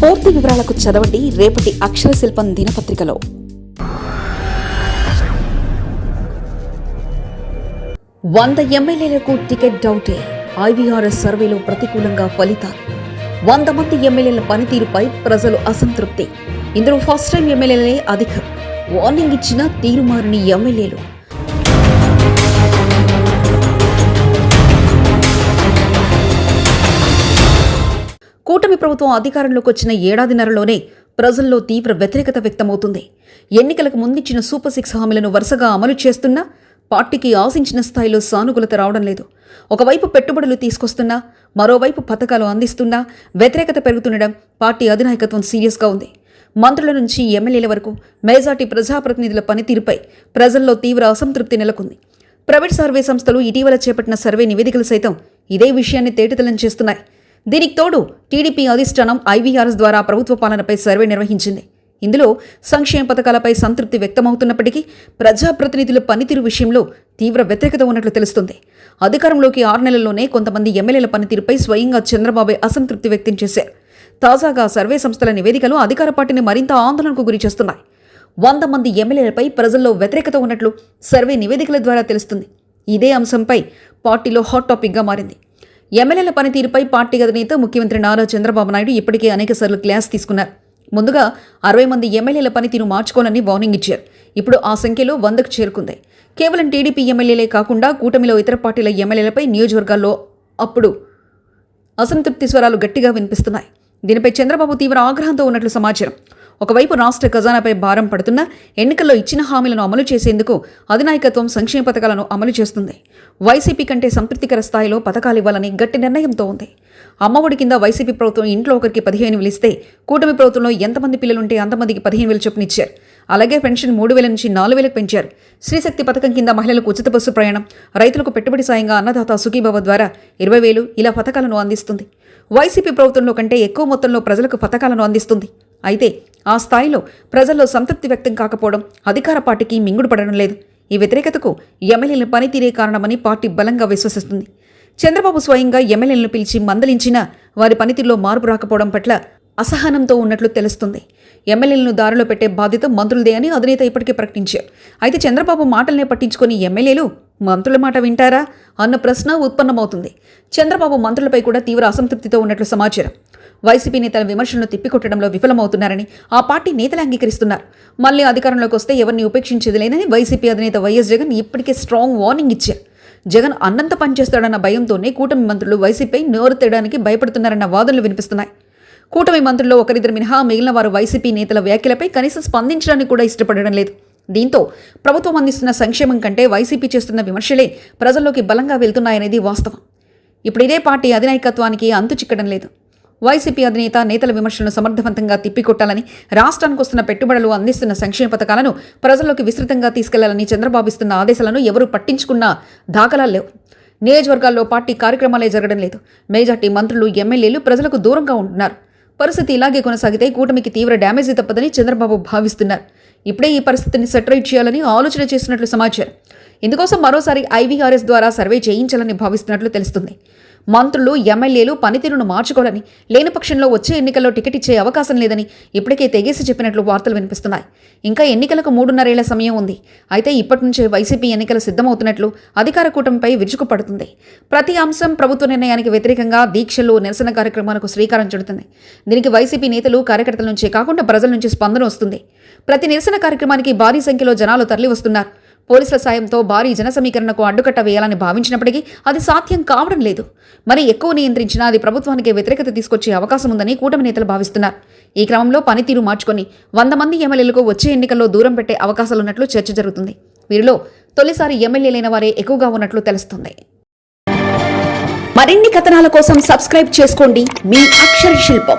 పూర్తి వివరాలకు చదవండి రేపటి అక్షర శిల్పం దినపత్రికలో. వంద ఎమ్మెల్యేలకు టికెట్ డౌటే. ఐవీఆర్ఎస్ సర్వేలో ప్రతికూలంగా ఫలితాలు. వంద మంది ఎమ్మెల్యేల పనితీరుపై ప్రజలు అసంతృప్తి. ఇందులో ఫస్ట్ టైం ఎమ్మెల్యేలే అధికం. వార్నింగ్ ఇచ్చిన తీరుమారిని ఎమ్మెల్యేలు. ప్రభుత్వం అధికారంలోకి వచ్చిన ఏడాదిన్నరలోనే ప్రజల్లో తీవ్ర వ్యతిరేకత వ్యక్తమవుతుంది. ఎన్నికలకు ముందిచ్చిన సూపర్ సిక్స్ హామీలను వరుసగా అమలు చేస్తున్నా పార్టీకి ఆశించిన స్థాయిలో సానుకూలత రావడం లేదు. ఒకవైపు పెట్టుబడులు తీసుకొస్తున్నా మరోవైపు పథకాలు అందిస్తున్నా వ్యతిరేకత పెరుగుతుండడం పార్టీ అధినాయకత్వం సీరియస్గా ఉంది. మంత్రుల నుంచి ఎమ్మెల్యేల వరకు మెజార్టీ ప్రజాప్రతినిధుల పనితీరుపై ప్రజల్లో తీవ్ర అసంతృప్తి నెలకొంది. ప్రైవేట్ సర్వే సంస్థలు ఇటీవల చేపట్టిన సర్వే నివేదికలు సైతం ఇదే విషయాన్ని తేటతలం చేస్తున్నాయి. దీనికి తోడు టీడీపీ అధిష్టానం ఐవీఆర్ఎస్ ద్వారా ప్రభుత్వ పాలనపై సర్వే నిర్వహించింది. ఇందులో సంక్షేమ పథకాలపై సంతృప్తి వ్యక్తమవుతున్నప్పటికీ ప్రజాప్రతినిధుల పనితీరు విషయంలో తీవ్ర వ్యతిరేకత ఉన్నట్లు తెలుస్తుంది. అధికారంలోకి ఆరు నెలల్లోనే కొంతమంది ఎమ్మెల్యేల పనితీరుపై స్వయంగా చంద్రబాబు అసంతృప్తి వ్యక్తం చేశారు. తాజాగా సర్వే సంస్థల నివేదికలు అధికార పార్టీని మరింత ఆందోళనకు గురి చేస్తున్నాయి. వంద మంది ఎమ్మెల్యేలపై ప్రజల్లో వ్యతిరేకత ఉన్నట్లు సర్వే నివేదికల ద్వారా తెలుస్తుంది. ఇదే అంశంపై పార్టీలో హాట్ టాపిక్గా మారింది. ఎమ్మెల్యేల పనితీరుపై పార్టీ అధినేత ముఖ్యమంత్రి నారా చంద్రబాబు నాయుడు ఇప్పటికే అనేక సార్లు క్లాస్ తీసుకున్నారు. ముందుగా అరవై మంది ఎమ్మెల్యేల పనితీరు మార్చుకోవాలని వార్నింగ్ ఇచ్చారు. ఇప్పుడు ఆ సంఖ్యలో వందకు చేరుకుంది. కేవలం టీడీపీ ఎమ్మెల్యేలే కాకుండా కూటమిలో ఇతర పార్టీల ఎమ్మెల్యేలపై నియోజకవర్గాల్లో అప్పుడు అసంతృప్తి స్వరాలు గట్టిగా వినిపిస్తున్నాయి. దీనిపై చంద్రబాబు తీవ్ర ఆగ్రహంతో ఉన్నట్లు సమాచారం. ఒకవైపు రాష్ట్ర ఖజానాపై భారం పడుతున్న ఎన్నికల్లో ఇచ్చిన హామీలను అమలు చేసేందుకు అధినాయకత్వం సంక్షేమ పథకాలను అమలు చేస్తుంది. వైసీపీ కంటే సంతృప్తికర స్థాయిలో పథకాలు ఇవ్వాలని గట్టి నిర్ణయంతో ఉంది. అమ్మఒడి కింద వైసీపీ ప్రభుత్వం ఇంట్లో ఒకరికి పదిహేను వేలు ఇస్తే కూటమి ప్రభుత్వంలో ఎంతమంది పిల్లలుంటే అంతమందికి పదిహేను వేలు చొప్పున ఇచ్చారు అలాగే పెన్షన్ మూడు వేల నుంచి నాలుగు వేలకు పెంచారు. శ్రీశక్తి పథకం కింద మహిళలకు ఉచిత బస్సు ప్రయాణం రైతులకు పెట్టుబడి సాయంగా అన్నదాత సుఖీబాబా ద్వారా ఇరవై వేలు ఇలా పథకాలను అందిస్తుంది. వైసీపీ ప్రభుత్వంలో కంటే ఎక్కువ మొత్తంలో ప్రజలకు పథకాలను అందిస్తుంది. అయితే ఆ స్థాయిలో ప్రజల్లో సంతృప్తి వ్యక్తం కాకపోవడం అధికార పార్టీకి మింగుడు పడడం లేదు. ఈ వ్యతిరేకతకు ఎమ్మెల్యేల పనితీరే కారణమని పార్టీ బలంగా విశ్వసిస్తుంది. చంద్రబాబు స్వయంగా ఎమ్మెల్యేలను పిలిచి మందలించినా వారి పనితీరులో మార్పు రాకపోవడం పట్ల అసహనంతో ఉన్నట్లు తెలుస్తుంది. ఎమ్మెల్యేలను దారిలో పెట్టే బాధ్యత మంత్రులదే అని అధినేత ఇప్పటికే ప్రకటించారు. అయితే చంద్రబాబు మాటలనే పట్టించుకొని ఎమ్మెల్యేలు మంత్రుల మాట వింటారా? అన్న ప్రశ్న ఉత్పన్నమవుతుంది. చంద్రబాబు మంత్రులపై కూడా తీవ్ర అసంతృప్తితో ఉన్నట్లు సమాచారం. వైసీపీ నేతల విమర్శలను తిప్పికొట్టడంలో విఫలమవుతున్నారని ఆ పార్టీ నేతలు అంగీకరిస్తున్నారు. మళ్ళీ అధికారంలోకి వస్తే ఎవరిని ఉపేక్షించేది లేనని వైసీపీ అధినేత వైఎస్ జగన్ ఇప్పటికే స్ట్రాంగ్ వార్నింగ్ ఇచ్చారు. జగన్ అన్నంత పనిచేస్తాడన్న భయంతోనే కూటమి మంత్రులు వైసీపీ నోరు తేయడానికి భయపడుతున్నారన్న వాదనలు వినిపిస్తున్నాయి. కూటమి మంత్రుల్లో ఒకరిద్దరు మినహా మిగిలిన వారు వైసీపీ నేతల వ్యాఖ్యలపై కనీసం స్పందించడానికి కూడా ఇష్టపడడం లేదు. దీంతో ప్రభుత్వం అందిస్తున్న సంక్షేమం కంటే వైసీపీ చేస్తున్న విమర్శలే ప్రజల్లోకి బలంగా వెళ్తున్నాయనేది వాస్తవం. ఇప్పుడు ఇదే పార్టీ అధినాయకత్వానికి అంతు చిక్కడం లేదు. వైసీపీ అధినేత నేతల విమర్శలను సమర్థవంతంగా తిప్పికొట్టాలని రాష్ట్రానికి వస్తున్న పెట్టుబడులు అందిస్తున్న సంక్షేమ పథకాలను ప్రజల్లోకి విస్తృతంగా తీసుకెళ్ళాలని చంద్రబాబు ఇస్తున్న ఆదేశాలను ఎవరూ పట్టించుకున్న దాఖలాలు లేవు. నియోజకవర్గాల్లో పార్టీ కార్యక్రమాలే జరగడం లేదు. మేజార్టీ మంత్రులు ఎమ్మెల్యేలు ప్రజలకు దూరంగా ఉంటున్నారు. పరిస్థితి ఇలాగే కొనసాగితే కూటమికి తీవ్ర డ్యామేజీ తప్పదని చంద్రబాబు భావిస్తున్నారు. ఇప్పుడే ఈ పరిస్థితిని సెటరేట్ చేయాలని ఆలోచన చేస్తున్నట్లు సమాచారం. ఇందుకోసం మరోసారి ఐవీఆర్ఎస్ ద్వారా సర్వే చేయించాలని భావిస్తున్నట్లు తెలుస్తుంది. మంత్రులు ఎమ్మెల్యేలు పనితీరును మార్చుకోవాలని లేని పక్షంలో వచ్చే ఎన్నికల్లో టికెట్ ఇచ్చే అవకాశం లేదని ఇప్పటికే తెగేసి చెప్పినట్లు వార్తలు వినిపిస్తున్నాయి. ఇంకా ఎన్నికలకు మూడున్నరేళ్ళ సమయం ఉంది. అయితే ఇప్పటి నుంచే వైసీపీ ఎన్నికలు సిద్ధమవుతున్నట్లు అధికార కూటమిపై విరుచుకుపడుతుంది. ప్రతి అంశం ప్రభుత్వ నిర్ణయానికి వ్యతిరేకంగా దీక్షలు నిరసన కార్యక్రమాలకు శ్రీకారం చుడుతుంది. దీనికి వైసీపీ నేతలు కార్యకర్తల నుంచే కాకుండా ప్రజల నుంచి స్పందన వస్తుంది. ప్రతి నిరసన కార్యక్రమానికి భారీ సంఖ్యలో జనాలు తరలి వస్తున్నారు పోలీసుల సాయంతో భారీ జన సమీకరణకు అడ్డుకట్ట వేయాలని భావించినప్పటికీ అది సాధ్యం కావడం లేదు. మరి ఎక్కువ నియంత్రించినా అది ప్రభుత్వానికి వ్యతిరేకత తీసుకొచ్చే అవకాశం ఉందని కూటమి నేతలు భావిస్తున్నారు. ఈ క్రమంలో పనితీరు మార్చుకొని వంద మంది ఎమ్మెల్యేలకు వచ్చే ఎన్నికల్లో దూరం పెట్టే అవకాశాలున్నట్లు చర్చ జరుగుతుంది. వీరిలో తొలిసారి ఎమ్మెల్యేలైన వారే ఎక్కువగా ఉన్నట్లు తెలుస్తుంది. మరిన్ని కథనాల కోసం సబ్స్క్రైబ్ చేసుకోండి. మీ అక్షర శిల్పం.